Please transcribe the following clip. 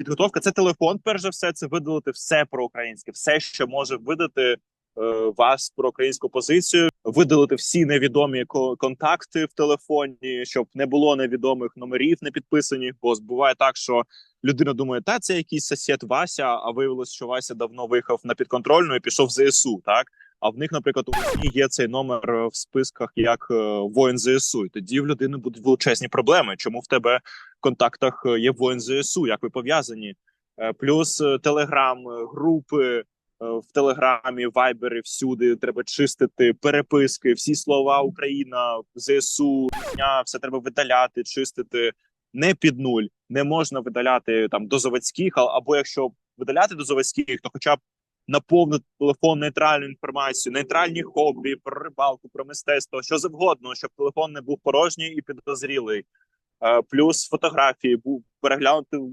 підготовка це телефон. Перш за все, це видалити все про українське, все, що може видати е, вас про українську позицію, видалити всі невідомі ко- контакти в телефоні, щоб не було невідомих номерів, не підписані. Бо буває так, що людина думає, та це якийсь сосед Вася, а виявилось, що Вася давно виїхав на підконтрольну і пішов в ЗСУ. Так а в них, наприклад, у них є цей номер е, в списках як е, воїн ЗСУ. І тоді в людини будуть величезні проблеми. Чому в тебе в контактах е, є воїн ЗСУ? Як ви пов'язані? Плюс телеграм, групи в телеграмі, вайбері всюди треба чистити переписки, всі слова Україна, ЗСУ, все треба видаляти, чистити. Не під нуль, не можна видаляти там до заводських, або якщо видаляти до заводських, то хоча б наповнити телефон нейтральною інформацією, нейтральні хобі, про рибалку, про мистецтво, що завгодно, щоб телефон не був порожній і підозрілий. Е, Плюс фотографії був переглянути дуже